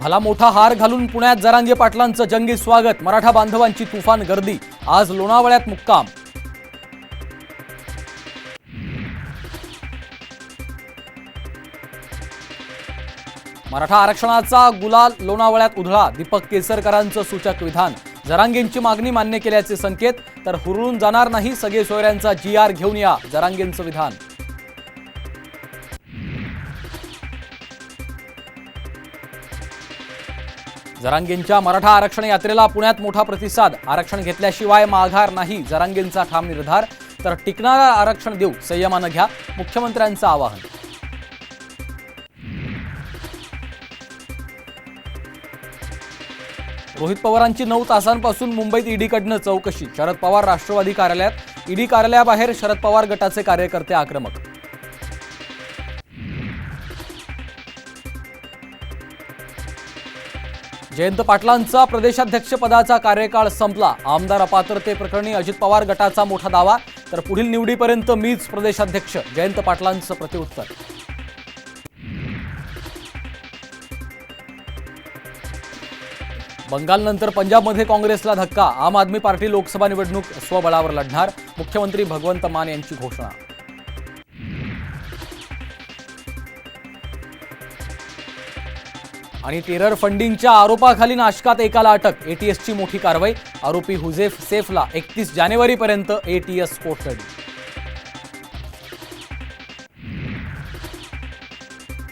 भला मोठा हार घालून पुण्यात जरांगे पाटलांचं जंगी स्वागत मराठा बांधवांची तुफान गर्दी आज लोणावळ्यात मुक्काम. मराठा आरक्षणाचा गुलाल लोणावळ्यात उधळा दीपक केसरकरांचं सूचक विधान. जरांगेंची मागणी मान्य केल्याचे संकेत तर हुरळून जाणार नाही सगळे सोयऱ्यांचा जी आर घेऊन या जरांगेंचं विधान. जरांगेंच्या मराठा आरक्षण यात्रेला पुण्यात मोठा प्रतिसाद. आरक्षण घेतल्याशिवाय माघार नाही. जरांगेंचा ठाम निर्धार. तर टिकणारा आरक्षण देऊ संयमानं घ्या. मुख्यमंत्र्यांचं आवाहन. रोहित पवारांची नऊ तासांपासून मुंबईत ईडीकडनं चौकशी. शरद पवार राष्ट्रवादी कार्यालयात. ईडी कार्यालयाबाहेर शरद पवार गटाचे कार्यकर्ते आक्रमक. जयंत पाटलांचा प्रदेशाध्यक्ष पदाचा कार्यकाळ संपला. आमदार अपात्रतेप्रकरणी अजित पवार गटाचा मोठा दावा. तर पुढील निवडीपर्यंत मीच प्रदेशाध्यक्ष. जयंत पाटलांचं प्रतिउत्तर बंगालनंतर पंजाबमध्ये काँग्रेसला धक्का. आम आदमी पार्टी लोकसभा निवडणूक स्वबळावर लढणार. मुख्यमंत्री भगवंत मान यांची घोषणा. आणि टेरर फंडिंगच्या आरोपाखाली नाशकात एकाला अटक. एटीएसची मोठी कारवाई. आरोपी हुजेफ सेफला एकतीस जानेवारीपर्यंत एटीएस कोठडी.